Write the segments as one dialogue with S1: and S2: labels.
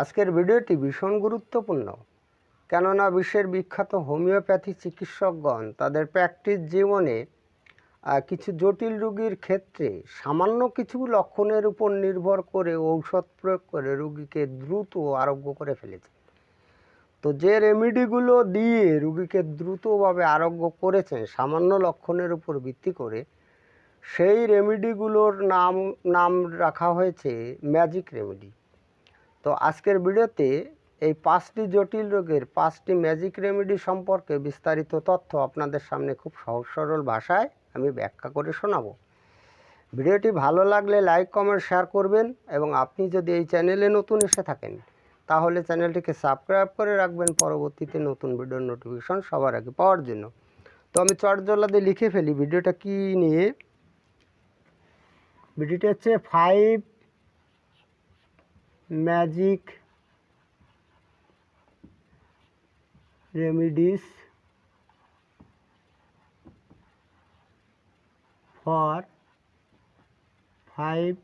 S1: আজকের ভিডিওটি ভীষণ গুরুত্বপূর্ণ। কেননা বিশ্বের বিখ্যাত হোমিওপ্যাথি চিকিৎসকগণ তাদের প্র্যাকটিস জীবনে কিছু জটিল রোগীর ক্ষেত্রে সামান্য কিছু লক্ষণের উপর নির্ভর করে ঔষধ প্রয়োগ করে রুগীকে দ্রুত আরোগ্য করে ফেলেছে। তো যে রেমেডিগুলো দিয়ে রুগীকে দ্রুতভাবে আরোগ্য করেছেন সামান্য লক্ষণের উপর ভিত্তি করে, সেই রেমেডিগুলোর নাম নাম রাখা হয়েছে ম্যাজিক রেমেডি। তো আজকের ভিডিওতে এই পাঁচটি জটিল রোগের পাঁচটি ম্যাজিক রেমেডি সম্পর্কে বিস্তারিত তথ্য আপনাদের সামনে খুব সহজ সরল ভাষায় আমি ব্যাখ্যা করে শোনাবো। ভিডিওটি ভালো লাগলে লাইক কমেন্ট শেয়ার করবেন এবং আপনি যদি এই চ্যানেলে নতুন এসে থাকেন, তাহলে চ্যানেলটিকে সাবস্ক্রাইব করে রাখবেন পরবর্তীতে নতুন ভিডিওর নোটিফিকেশন সবার আগে পাওয়ার জন্য। তো আমি চটজলাতে লিখে ফেলি ভিডিওটা কি নিয়ে? ভিডিওটা হচ্ছে five magic remedies for five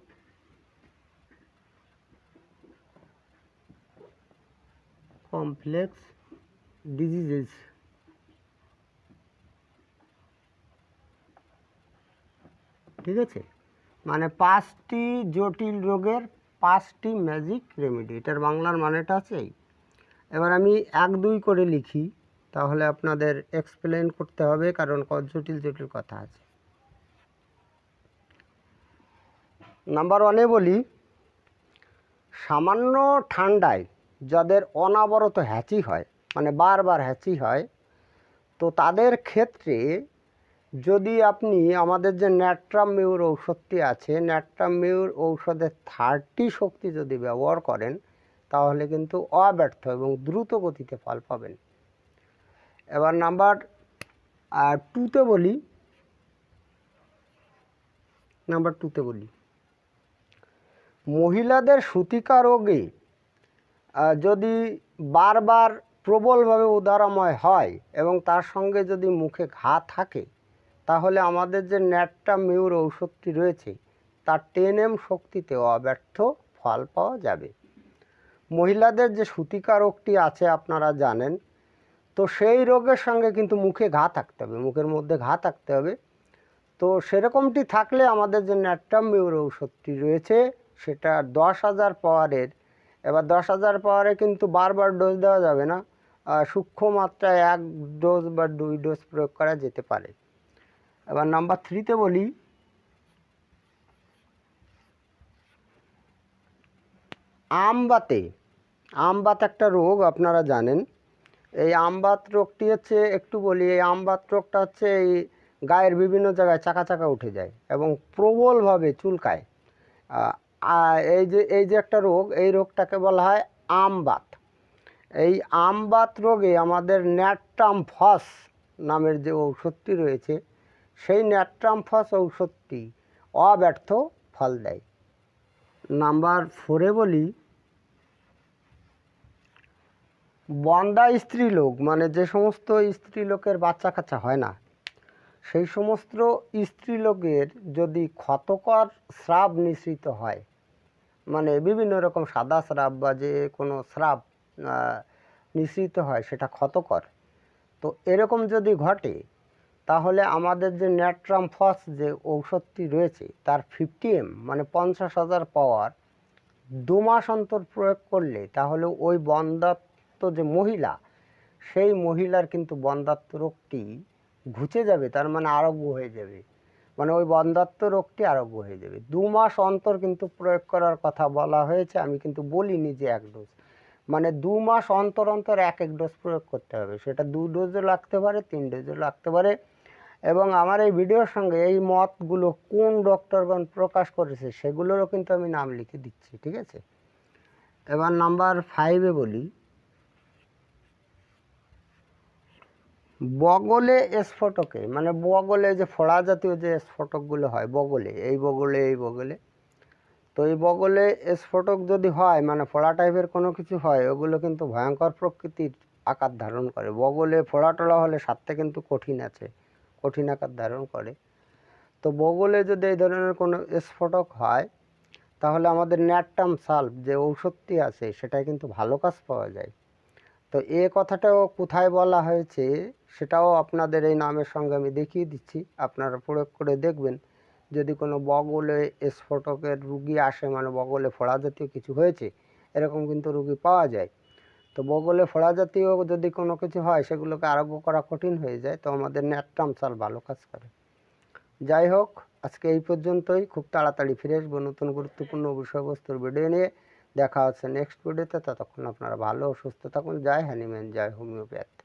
S1: complex diseases. ঠিক আছে? মানে পাঁচটি জটিল রোগের পাঁচটি ম্যাজিক রেমেডি এটার বাংলার মানেটা আছে এবার আমি এক দুই করে লিখি, তাহলে আপনাদের এক্সপ্লেন করতে হবে, কারণ জটিল জটিল কথা আছে। নাম্বার ওয়ানে বলি, সামান্য ঠান্ডায় যাদের অনাবরত হ্যাচি হয় মানে বারবার হ্যাচি হয়, তো তাদের ক্ষেত্রে যদি আপনি আমাদের যে ন্যাট্রাম মিউর ঔষধটি আছে, ন্যাট্রাম মিউর ঔষধের থার্টি শক্তি যদি ব্যবহার করেন, তাহলে কিন্তু অব্যর্থ এবং দ্রুত গতিতে ফল পাবেন। এবার নাম্বার টুতে বলি। নাম্বার টুতে বলি। মহিলাদের সুতিকা রোগে যদি বারবার প্রবলভাবে উদারাময় হয় এবং তার সঙ্গে যদি মুখে ঘা থাকে তাহলে আমাদের যে ন্যাটটা মিউর ঔষধটি রয়েছে, তার টেন এম শক্তিতে অব্যর্থ ফল পাওয়া যাবে। মহিলাদের যে সুতিকা রোগটি আছে আপনারা জানেন, তো সেই রোগের সঙ্গে কিন্তু মুখে ঘা থাকতে হবে, মুখের মধ্যে ঘা থাকতে হবে। তো সেরকমটি থাকলে আমাদের যে ন্যাট্রাম মিউর ঔষধটি রয়েছে, সেটা দশ হাজার পাওয়ারের, এবার দশ হাজার পাওয়ারে কিন্তু বারবার ডোজ দেওয়া যাবে না সূক্ষ্ম মাত্রায় এক ডোজ বা দুই ডোজ প্রয়োগ করা যেতে পারে। এবার নাম্বার থ্রিতে বলি। আমবাতে, আমবাত একটা রোগ, আপনারা জানেন। এই আমবাত রোগটি হচ্ছে, একটু বলি, এই আমবাত রোগটা হচ্ছে, এই গায়ের বিভিন্ন জায়গায় চাকা চাকা উঠে যায় এবং প্রবলভাবে চুলকায়। এই যে এই যে একটা রোগ, এই রোগটাকে বলা হয় আমবাত। এই আমবাত রোগে আমাদের ন্যাট্রাম ফস নামের যে ঔষধটি রয়েছে সেই ন্যাট্রামফস ঔষধটি অব্যর্থ ফল দেয়। নাম্বার ফোরে বলি, বন্দা স্ত্রীলোক মানে যে সমস্ত স্ত্রীলোকের বাচ্চা কাচ্চা হয় না, সেই সমস্ত স্ত্রীলোকের যদি ক্ষতকর স্রাব নিঃসৃত হয় মানে বিভিন্ন রকম সাদা স্রাব বা যে কোনো স্রাব নিঃসৃত হয়, সেটা ক্ষতকর, তো এরকম যদি ঘটে তাহলে আমাদের যে ন্যাট্রাম ফস যে ঔষধটি রয়েছে, তার ফিফটি এম মানে পঞ্চাশ হাজার পাওয়ার, দু মাস অন্তর প্রয়োগ করলে তাহলে ওই বন্ধাত্ম যে মহিলা, সেই মহিলার কিন্তু বন্ধাত্ম রোগটি ঘুচে যাবে, তার মানে আরোগ্য হয়ে যাবে। মানে ওই বন্ধাত্ম রোগটি আরোগ্য হয়ে যাবে। দু মাস অন্তর কিন্তু প্রয়োগ করার কথা বলা হয়েছে, আমি কিন্তু বলিনি যে এক ডোজ। মানে দু মাস অন্তর অন্তর এক এক ডোজ প্রয়োগ করতে হবে। সেটা দু ডোজও লাগতে পারে, তিন ডোজও লাগতে পারে। এবং আমার এই ভিডিওর সঙ্গে এই মতগুলো কোন ডক্টরগণ প্রকাশ করেছে সেগুলোরও কিন্তু আমি নাম লিখে দিচ্ছি, ঠিক আছে? এবার নাম্বার ফাইভে বলি। বগলে স্ফোটকে মানে বগলে যে ফোড়া জাতীয় যে স্ফোটকগুলো হয়, বগলে, এই বগলে এই বগলে। তো এই বগলে স্ফোটক যদি হয় মানে ফোড়া টাইপের কোনো কিছু হয়, ওগুলো কিন্তু ভয়ঙ্কর প্রকৃতির আকার ধারণ করে। বগলে ফোড়া টোড়া হলে সাথে কিন্তু কঠিন আছে। কঠিন আকার ধারণ করে। তো বগলে যদি এই ধরনের কোনো স্ফোটক হয়, তাহলে আমাদের ন্যাটটাম সালভ যে ঔষধটি আছে সেটাই কিন্তু ভালো কাজ পাওয়া যায়। তো এ কথাটাও কোথায় বলা হয়েছে, সেটাও আপনাদের এই নামের সঙ্গে আমি দেখিয়ে দিচ্ছি। আপনারা প্রয়োগ করে দেখবেন, যদি কোনো বগলে স্ফোটকের রুগী আসে মানে বগলে ফোড়া জাতীয় কিছু হয়েছে, এরকম কিন্তু রুগী পাওয়া যায়। তো বগলে ফোড়া জাতীয় যদি কোনো কিছু হয়, সেগুলোকে আরোগ্য করা কঠিন হয়ে যায়, তো আমাদের ন্যাট্রাম চাল ভালো কাজ করে। যাই হোক, আজকে এই পর্যন্তই। খুব তাড়াতাড়ি ফিরে আসব নতুন গুরুত্বপূর্ণ বিষয়বস্তুর ভিডিও নিয়ে। দেখা হচ্ছে নেক্সট ভিডিওতে ততক্ষণ আপনারা ভালো, সুস্থ থাকুন। জয় হ্যানিম্যান জয় হোমিওপ্যাথ।